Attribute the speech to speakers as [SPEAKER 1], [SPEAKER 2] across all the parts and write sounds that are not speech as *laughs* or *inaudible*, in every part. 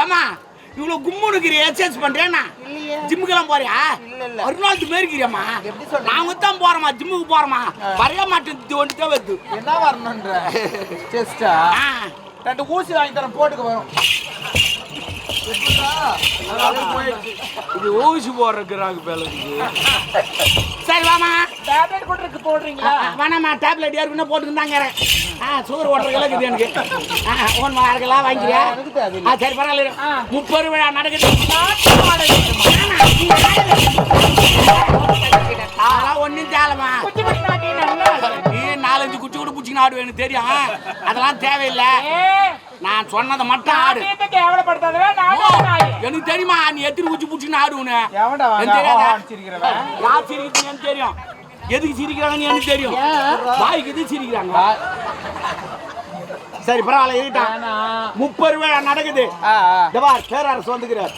[SPEAKER 1] ஏமா இவ்வளவு கும்முனுக்குறி எக்ஸசைஸ் பண்றேன்னா? ஜிம்முக்கெல்லாம் போறியா?
[SPEAKER 2] இல்ல.
[SPEAKER 1] அருணாத்து மாரி இருக்கிறியாம்மா? நாங்க தான் போறோமா ஜிம்முக்கு போறோமா வரைய மாட்டேன் ஒன்று தான் வருது
[SPEAKER 2] என்ன வரணுன்ற? செஸ்டா ரெண்டு ஊசி வாங்கி தரேன் போட்டுக்க வரும்.
[SPEAKER 1] இது ஊசி போடுறதுக்குறாங்க பேல சரி வாமா
[SPEAKER 2] டேப்லெட் கூட இருக்கு போடுறீங்களா?
[SPEAKER 1] வேணாம்மா டேப்லெட் ஏற்கனவே போட்டுக்கிட்டாங்க ஆ சுகர் ஓட்டுற கிலோ இருக்குது எனக்கு. ஆ ஒன் வாரக்கெல்லாம் வாங்கிக்கிறியா. ஆ சரி பரவாயில்ல. முப்பது விழா நடக்குது. அதெல்லாம் ஒன்றும் தேவைம்மா நீ நாலஞ்சு குச்சி கூட பிடிச்சிக்கின்னு ஆடு எனக்கு தெரியும். அதெல்லாம் தேவையில்லை. நான் சொன்னதை மட்டும் ஆடு. எனக்கு தெரியுமா நீ எத்தனை குச்சி யார் சிரிக்கிறது எனக்கு தெரியும். எதுக்கு சிரிக்கிறாங்கன்னு எனக்கு தெரியும்? வாய்க்கு எது சிரிக்கிறாங்க? சரி பரவாயில்ல இருக்கட்டும்
[SPEAKER 2] வேணாம்.
[SPEAKER 1] முப்பது ரூபாய் நடக்குது. பார் பேராரசு வந்துக்கிறார்.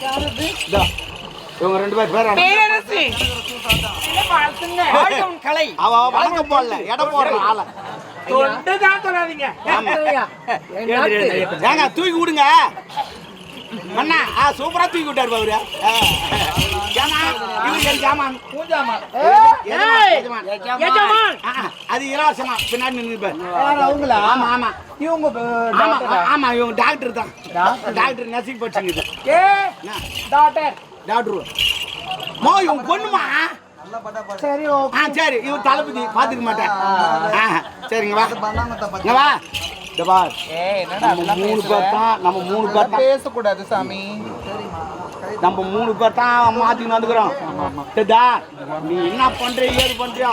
[SPEAKER 1] இவங்க ரெண்டு பேர் பேராரசு.
[SPEAKER 2] கலை.
[SPEAKER 1] அவ வணக்க போடல எடை போடுற ஆள. ஏங்க தூக்கி விடுங்க அண்ணா ஆ சூப்பரா தூக்கி விட்டாரு அவரு அது இலவசமா பின்னாடி
[SPEAKER 2] அவங்களா
[SPEAKER 1] ஆமா ஆமா
[SPEAKER 2] இவங்க
[SPEAKER 1] ஆமா இவங்க டாக்டர் தான்
[SPEAKER 2] டாக்டர்.
[SPEAKER 1] நர்சிங் படிச்சுங்குது
[SPEAKER 2] ஏ டாக்டர்
[SPEAKER 1] டாக்டர் மோ இவங்க பொண்ணுமா
[SPEAKER 2] சரி
[SPEAKER 1] ஆ
[SPEAKER 2] ஓகே
[SPEAKER 1] சரி இவன் தளபதி பாத்துக்க மாட்டேன் சரிங்க வா வா இந்த நம்ம மூணு
[SPEAKER 2] பேசுற?
[SPEAKER 1] பேர் தான் நம்ம மூணு பேர்
[SPEAKER 2] அதெல்லாம்
[SPEAKER 1] தான்
[SPEAKER 2] பேசக்கூடாது சாமி
[SPEAKER 1] நம்ம மூணு பேர் தான் மாத்தின்னு வந்துக்கிறோம் சரிதா நீ என்ன பண்ற ஏது பண்றியோ?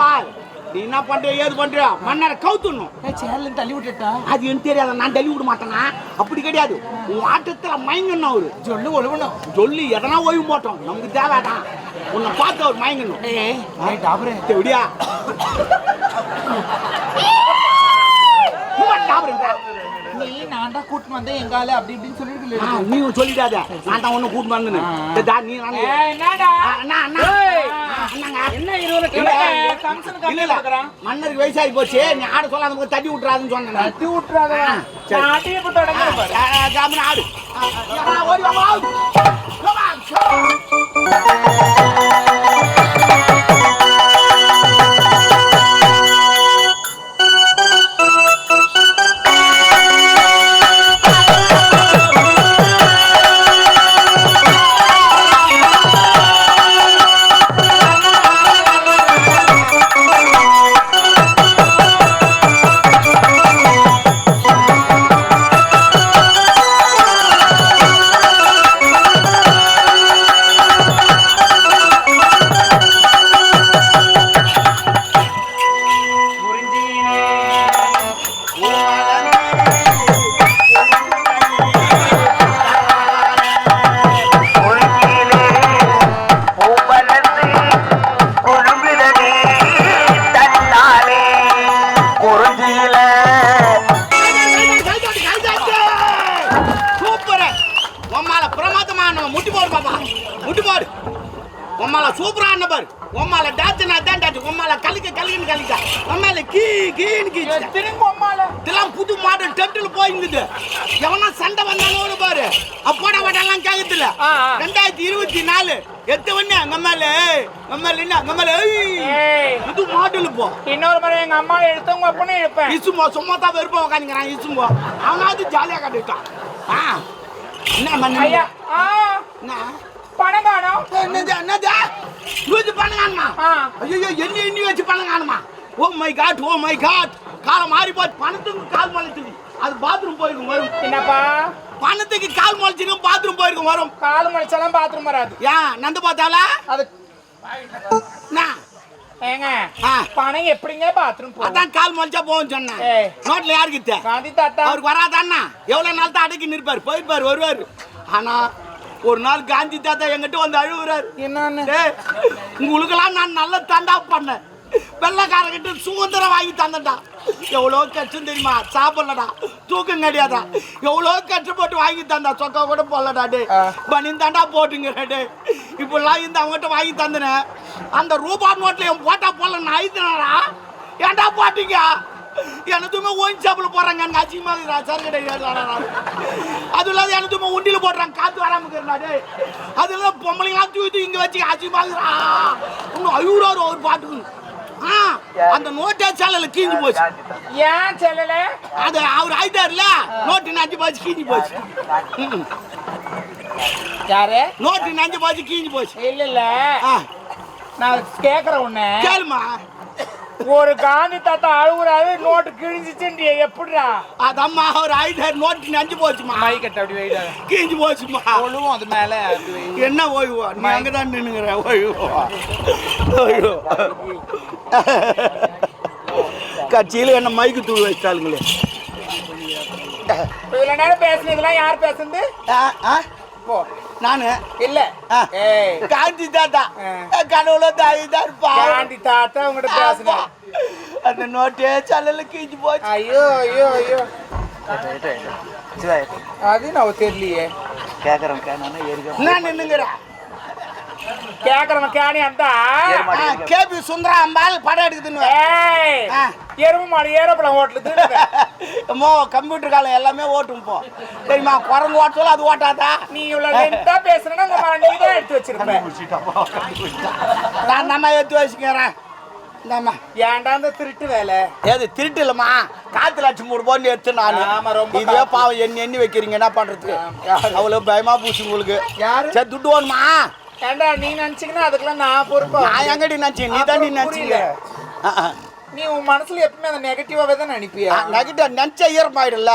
[SPEAKER 1] பார் நீ என்ன பண்ற ஏது பண்றியோ? மன்னரை கவுத்துணும்.
[SPEAKER 2] சேர்ல தள்ளி விட்டுட்டா?
[SPEAKER 1] அது எனக்கு தெரியாது நான் தள்ளி விட மாட்டேனா? அப்படி கிடையாது. உன் ஆட்டத்துல மயங்கணும் அவரு.
[SPEAKER 2] சொல்லு ஒழுகணும்
[SPEAKER 1] சொல்லி எதனா ஓய்வு போட்டோம். நமக்கு தேவைதான். உன்னை பார்த்து அவர் மயங்கணும்
[SPEAKER 2] ஏய் *laughs* வந்தேன் அப்படி இப்படின்னு சொல்லிட்டு
[SPEAKER 1] நீ சொல்லிடாத நான் தான் ஒண்ணு கூட்டு நீ. மன்னருக்கு வயசாகி போச்சு நீ ஆட சொல்லாத தட்டி விட்டுறாதுன்னு சொன்னேன்.
[SPEAKER 2] தட்டி விட்டுறாத
[SPEAKER 1] ஆ,
[SPEAKER 3] குறிஞ்சியில
[SPEAKER 1] சூப்பர். உம்மால பிரமாதமா நம்ம முட்டி போடு பாப்பா. முட்டி போடு. உம்மால சூப்பரா நபர் உம்மால டாச்சு நான் தான் டாச்சு உம்மால கலிக்க கலிக்கன்னு கலிக்க உம்மால கீ கீன்னு கீ
[SPEAKER 2] திரும்ப
[SPEAKER 1] இதெல்லாம் புது மாடல் டெம்பிள் போயிருக்குது எவனா பாரு வடெல்லாம் கேக்குதுல. ரெண்டாயிரத்தி இருபத்தி நாலு. எத்த வண்ணே நம்மால நம்மால என்ன? மாடல் போ.
[SPEAKER 2] இன்னொரு முறை எங்க அம்மா எடுத்தவங்க அப்பனே எடுப்பேன்.
[SPEAKER 1] இசும்போ சும்மா தான் வெறுப்பா உட்காந்துக்கிறான் இசும்போ. அவனாவது ஜாலியா கட்டுட்டான் ஆ. என்ன பண்ண
[SPEAKER 2] ஐயா ஆ.
[SPEAKER 1] என்ன?
[SPEAKER 2] பணம் காணோம்
[SPEAKER 1] என்னது என்னது? இது. ஐயோ எண்ணி எண்ணி வச்சு பண்ணுங்கம்மா oh my God oh my God காலம் மாறி போச்சு பணத்துக்கு கால் முளைச்சுது அது பாத்ரூம் போயிருக்கும்.
[SPEAKER 2] என்னப்பா?
[SPEAKER 1] பணத்துக்கு கால் முளைச்சிருக்கும் பாத்ரூம் போயிருக்கும் வரும்.
[SPEAKER 2] கால் மணிச்சாலும் பாத்ரூம் வராது.
[SPEAKER 1] ஏன் நந்து பார்த்தாலா
[SPEAKER 2] அது ஏங்க. பணம் எப்படிங்க பாத்ரூம்
[SPEAKER 1] அதான் கால் முளைச்சா போகும் சொன்னேன். நோட்ல?
[SPEAKER 2] காந்தி தாத்தா.
[SPEAKER 1] அவருக்கு வராதாண்ணா. எவ்வளவு நாள் தான் அடக்கி நிற்பார்? போயிருப்பார் வருவார். ஆனா ஒரு நாள் காந்தி தாத்தா எங்கிட்ட வந்து அழுகுறாரு
[SPEAKER 2] என்னன்னு?
[SPEAKER 1] உங்களுக்கெல்லாம் நான் நல்ல தண்டா பண்ணேன். வெள்ளக்காரங்கிட்ட சுதந்திரம் வாங்கி தந்தேன்டா. எவ்வளோ கஷ்டம் தெரியுமா? சாப்பிடலடா. தூக்கம் கிடையாதா எவ்வளோ கஷ்டப்பட்டு வாங்கி தந்தா? சொக்கா கூட போடலடா டே. பனின் தாண்டா போட்டுங்க டே இப்படிலாம் இந்த அவங்ககிட்ட வாங்கி தந்தனேன் அந்த ரூபா நோட்டில் என் போட்டா போடல நான் ஐத்தினடா ஏன்டா போட்டீங்க? எனதுமே ஓயின் சாப்பிட போறாங்க எனக்கு அசிங்கமாக சரக்கடை அது இல்லாத சும்மா உண்டியில போடுறாங்க காத்து வராம இருக்கிறா டேய். அது இல்லாத பொம்பளைங்களாம் தூக்கி இங்க வச்சு ஆச்சு பாக்குறா இன்னும் ஐநூறு ஒரு பாட்டுக்கு. அந்த நோட்டே சேலையில கீஞ்சு போச்சு.
[SPEAKER 2] ஏன் சொல்லல
[SPEAKER 1] அது அவர் ஆயிட்டாருல நோட்டு நஞ்சு போச்சு கீஞ்சு போச்சு.
[SPEAKER 2] யாரு?
[SPEAKER 1] நோட்டு நஞ்சு போச்சு கீஞ்சு போச்சு.
[SPEAKER 2] இல்ல இல்ல.
[SPEAKER 1] ஆ,
[SPEAKER 2] நான் கேக்குறேன் உன்ன.
[SPEAKER 1] கேளுமா?
[SPEAKER 2] ஒரு காந்தி தாத்தா அழுகுறாரு நோட்டு கிழிஞ்சிச்சுன்றிய எப்படிடா?
[SPEAKER 1] அதம்மா அவர் ஆயிட்டாரு நோட்டு நஞ்சு போச்சுமா
[SPEAKER 2] மை கட்ட அப்படி வைடா
[SPEAKER 1] கீஞ்சு போச்சுமா
[SPEAKER 2] ஒழுவும் அது மேல.
[SPEAKER 1] என்ன ஓய்வோ? நீ அங்கதான் நின்னுங்கிற ஓய்வோ. ஓய்வோ. கட்சியில் என்ன மைக்கு தூள் வச்சிட்டாளுங்களே.
[SPEAKER 2] இப்ப இவ்வளவு நேரம் பேசுனதெல்லாம் யார் பேசுனது? போ.
[SPEAKER 1] நானு?
[SPEAKER 2] இல்ல.
[SPEAKER 1] ஆ.
[SPEAKER 2] ஏய்.
[SPEAKER 1] காந்தி தாத்தா. கடவுள தாய் தான்
[SPEAKER 2] காந்தி தாத்தா உங்ககிட்ட பேசுனேன்
[SPEAKER 1] அந்த நோட்டே சல்லல கீஞ்சு போச்சு.
[SPEAKER 2] ஐயோ ஐயோ ஐயோ. அது நான் தெரியலையே.
[SPEAKER 1] என்ன நின்னுங்கிற
[SPEAKER 2] கேக்குறவன் கேணி அந்த.
[SPEAKER 1] கேபி சுந்தரா அம்பாள் படம் எடுக்குதுன்னு.
[SPEAKER 2] எருமை மாடு ஏரோப்ளேன் ஓட்டலுது
[SPEAKER 1] அம்மோ கம்ப்யூட்டர் காலம் எல்லாமே ஓட்டும் போ. தெரியுமா குரங்கு ஓட்டல அது ஓட்டாதா?
[SPEAKER 2] நீ இவ்வளவு லென்த்தா பேசுனா உங்க நீ தான் எடுத்து வச்சிருப்ப.
[SPEAKER 1] நான் நம்ம எடுத்து வச்சுக்கிறேன். இந்தாம்மா.
[SPEAKER 2] ஏன்டா இந்த திருட்டு வேலை?
[SPEAKER 1] ஏது திருட்டு இல்லம்மா. காத்து லட்சம் மூணு போன்னு எடுத்து நான்.
[SPEAKER 2] காத்து.
[SPEAKER 1] பாவம் எண்ணி எண்ணி வைக்கிறீங்க என்ன பண்றது அவ்வளோ பயமா போச்சு உங்களுக்கு.
[SPEAKER 2] யாரு?
[SPEAKER 1] சரி துட்டு வேணுமா?
[SPEAKER 2] ஏன்டா நீ நினைச்சீங்கன்னா அதுக்கெல்லாம் நான் பொறுப்பா?
[SPEAKER 1] நான் எங்கடி நினச்சி நீ தான் நீ நினச்சிங்க.
[SPEAKER 2] நீ உன் மனசுல எப்பவுமே அந்த நெகட்டிவாவே தான் நினைப்பியா?
[SPEAKER 1] நெகட்டிவ் நினச்ச ஈரமாயிடும்ல.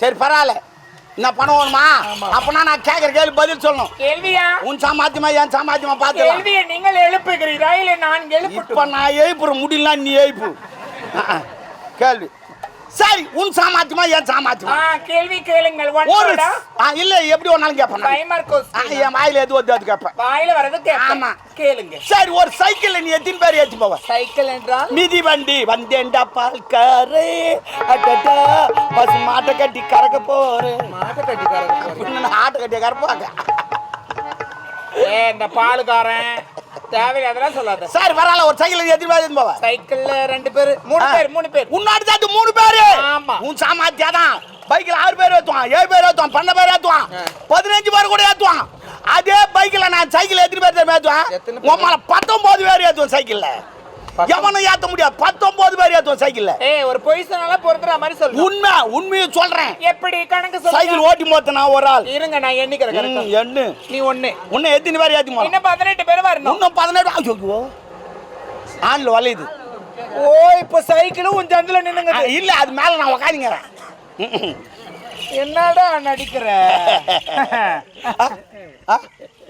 [SPEAKER 1] சரி பரவாயில்ல. என்ன பணம் வேணுமா. அப்பனா நான் கேட்குற கேள்வி பதில் சொல்லணும்.
[SPEAKER 2] கேள்வியா?
[SPEAKER 1] உன் சாமாத்தியமா என் சாமாத்தியமா பார்த்து
[SPEAKER 2] கேள்வியை நீங்கள் எழுப்புகிறீரா? இல்ல நான்
[SPEAKER 1] இப்ப
[SPEAKER 2] எழுப்பட்டும்.
[SPEAKER 1] நான் எழுப்புற முடியல நீ எழுப்பு. கேள்வி. சரி உன் சாமாத்தியமா என் சாமாத்தியமா?
[SPEAKER 2] கேள்வி கேளுங்கள்.
[SPEAKER 1] ஒரு இல்ல எப்படி ஒன்னாலும் கேட்பேன் என் வாயில எது வருது அது கேட்பேன்
[SPEAKER 2] வாயில வரது
[SPEAKER 1] ஆமா.
[SPEAKER 2] கேளுங்க.
[SPEAKER 1] சரி ஒரு சைக்கிள்ல நீ எத்தனை பேர் ஏத்தி போவ?
[SPEAKER 2] சைக்கிள் என்றால்?
[SPEAKER 1] மிதி வண்டி வந்தேன்டா பால்காரே. அடடா பசு மாட்டை கட்டி கறக்க போறேன்
[SPEAKER 2] மாட்டு கட்டிக்காரங்க
[SPEAKER 1] இன்னும் ஆட்டை கட்டி கறப்பாங்க.
[SPEAKER 2] ஏ இந்த பாலுக்காரன். தேவையில்லாதெல்லாம் சொல்லாத
[SPEAKER 1] சரி பரவாயில்ல ஒரு சைக்கிள் எத்தனை பேர் போவ
[SPEAKER 2] சைக்கிள்ல ரெண்டு பேர் மூணு பேர் மூணு பேர்
[SPEAKER 1] உன்னாடி தான் மூணு பேரு
[SPEAKER 2] ஆமா.
[SPEAKER 1] உன் சாமாத்தியா தான் பைக்ல ஆறு பேர் ஏத்துவான் ஏழு பேர் ஏத்துவான் பன்னெண்டு பேர் ஏத்துவான்
[SPEAKER 2] ஆ.
[SPEAKER 1] பதினஞ்சு பேர் கூட ஏத்துவான் அதே பைக்ல நான் சைக்கிள் எத்தனை பேர்
[SPEAKER 2] பேர்?
[SPEAKER 1] உன் மேல பத்தொன்பது பேர் ஏத்துவேன் சைக்கிள்ல? எவனும் ஏத்த முடியாது. பத்தொன்பது பேர் ஏத்துவேன் சைக்கிள்ல.
[SPEAKER 2] ஏய் ஒரு பொய் சொன்னாலும் பொறுத்துற மாதிரி சொல்லு.
[SPEAKER 1] உண்மை உண்மையை சொல்றேன்.
[SPEAKER 2] எப்படி கணக்கு சொல்லு
[SPEAKER 1] சைக்கிள் ஓட்டி மோத்த நான் ஒரு ஆள்.
[SPEAKER 2] இருங்க நான் எண்ணிக்கிறேன் கரெக்டா
[SPEAKER 1] என்ன
[SPEAKER 2] நீ ஒண்ணு.
[SPEAKER 1] உன்னை எத்தனை பேர் ஏத்தி போறோம்
[SPEAKER 2] இன்னும் பதினெட்டு பேர் வரணும்.
[SPEAKER 1] இன்னும் பதினெட்டு ஐயோ ஆண்ல வளையுது
[SPEAKER 2] ஓ இப்போ சைக்கிளும் உன் சந்தில
[SPEAKER 1] ஆ,
[SPEAKER 2] நின்னுங்க
[SPEAKER 1] இல்ல அது மேல நான் உக்காந்துங்கிறேன்.
[SPEAKER 2] என்னடா நடிக்கிற?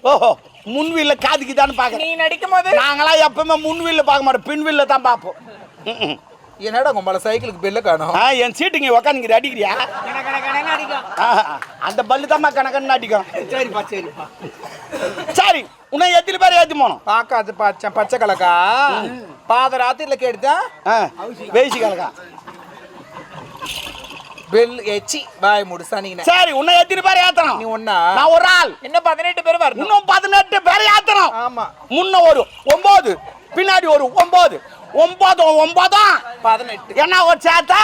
[SPEAKER 1] ஓஹோ. முன்வீல்ல காதுக்கு தானே
[SPEAKER 2] நீ நடிக்கும் போது
[SPEAKER 1] நாங்களாம் எப்பவுமே முன்வீல்ல பார்க்க மாட்டோம். பின்வீல்ல தான் பார்ப்போம்.
[SPEAKER 2] என்னடா உங்கள சைக்கிளுக்கு பெல்ல காணும்?
[SPEAKER 1] ஆ என் சீட்டுங்க உக்காந்துங்கிற அடிக்கிறியா? அந்த பல்லு தான் கணக்கன்னு அடிக்கும்.
[SPEAKER 2] சரிப்பா சரிப்பா.
[SPEAKER 1] சரி உன்னை எத்தனை பேர் ஏற்றி போனோம்?
[SPEAKER 2] பாக்காது பச்சை பச்சை கலக்கா? பாத ராத்திரில கேட்டுதா
[SPEAKER 1] ஆ வேசி கலக்கா.
[SPEAKER 2] பெல் எச்சி பாய் முடு சனிங்க
[SPEAKER 1] சரி உன்னை எத்தனை பேர் ஏத்தணும்.
[SPEAKER 2] நீ ஒண்ணா?
[SPEAKER 1] நான் ஒரு ஆள்.
[SPEAKER 2] இன்னும் பதினெட்டு பேர் வரணும்?
[SPEAKER 1] இன்னும் பதினெட்டு பேர் ஏத்தணும்.
[SPEAKER 2] ஆமா.
[SPEAKER 1] முன்ன ஒரு ஒன்பது பின்னாடி ஒரு ஒன்பது ஒன்பதும் ஒன்பதும்
[SPEAKER 2] பதினெட்டு.
[SPEAKER 1] என்ன ஒரு சேர்த்தா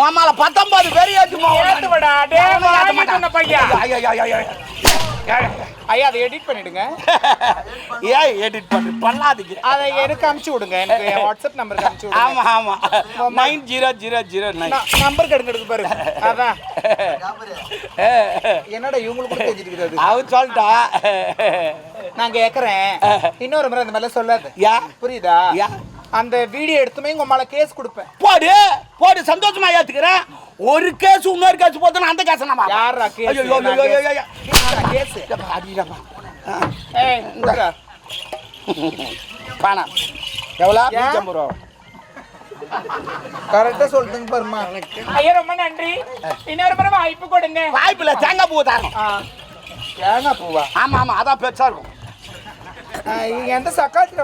[SPEAKER 1] உன் மேல பத்தொன்பது பேர் ஏற்றி
[SPEAKER 2] ஏத்து விடா, டேய், வாங்கிட்டு வந்த பையன்.
[SPEAKER 1] ஏன்
[SPEAKER 2] ஐயா அதை எடிட் பண்ணிடுங்க. *laughs*
[SPEAKER 1] எடிட் பண்ணு பண்ணாதீங்க.
[SPEAKER 2] அதை எனக்கு அனுப்பிச்சு விடுங்க. எனக்கு என் வாட்ஸ்அப் நம்பருக்கு அனுப்பிச்சு விடுங்க.
[SPEAKER 1] ஆமா ஆமா. Nine zero zero zero nine.
[SPEAKER 2] Number கெடுங்க எடுக்க பாரு. அதான். என்னடா இவங்களுக்கு அது?
[SPEAKER 1] அவர் சொல்லிட்டா.
[SPEAKER 2] நான் கேக்குறேன். *laughs* இன்னொரு முறை அந்த மாதிரிலாம் சொல்லாத.
[SPEAKER 1] யா?
[SPEAKER 2] புரியுதா?
[SPEAKER 1] யா?
[SPEAKER 2] அந்த வீடியோ எடுத்துமே உங்க மேல கேஸ் கொடுப்பேன்.
[SPEAKER 1] போடு போடு சந்தோஷமா ஏத்துக்கிறேன். ஒரு கேஸ் இன்னொரு கேஸ் போத்தனா அந்த கேஸ் நம்ம
[SPEAKER 2] யாரா case?
[SPEAKER 1] ஐயோ ஐயோ ஐயோ. ஐயோ
[SPEAKER 2] கேஸ்.
[SPEAKER 1] அடிடப்பா
[SPEAKER 2] ஏய் குடுறா.
[SPEAKER 1] பணம் எவ்வளோ? நூற்றம்பது ரூபா.
[SPEAKER 2] கரெக்டா சொல்லுங்க பாருமா ஐயா ரொம்ப நன்றி. இன்னொரு முறை வாய்ப்பு கொடுங்க.
[SPEAKER 1] வாய்ப்பில்ல தேங்காய் பூ
[SPEAKER 2] ஆ. தேங்காய் பூவா?
[SPEAKER 1] ஆமா ஆமா அதான் பெருசா இருக்கும்.
[SPEAKER 2] எந்த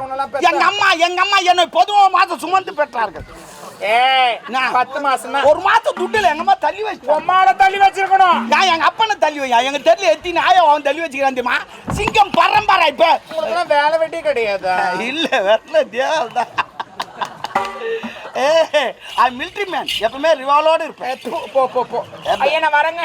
[SPEAKER 2] உன்னெல்லாம்
[SPEAKER 1] எங்க? அம்மா எங்க அம்மா என்னை பொதுவா மாசம் சுமந்து பெற்றார்கள்?
[SPEAKER 2] பத்து மாசம்
[SPEAKER 1] ஒரு மாசம் துட்டுல எங்க அம்மா தள்ளி வச்சு
[SPEAKER 2] உம்மால தள்ளி வச்சிருக்கணும்.
[SPEAKER 1] நான் எங்க அப்பனை தள்ளி வையா? எங்க தெருல எத்தி நாய அவன் தள்ளி வச்சுக்கிறான் தெரியுமா? சிங்கம் பரம்பரை இப்ப.
[SPEAKER 2] வேலை வெட்டியே கிடையாதா?
[SPEAKER 1] இல்ல வரல தேவதான் ஏ மிலிட்ரி மேன். எப்பவுமே ரிவாலோட இருப்பேன்.
[SPEAKER 2] போ போ போ. ஐயா நான் வரேங்க.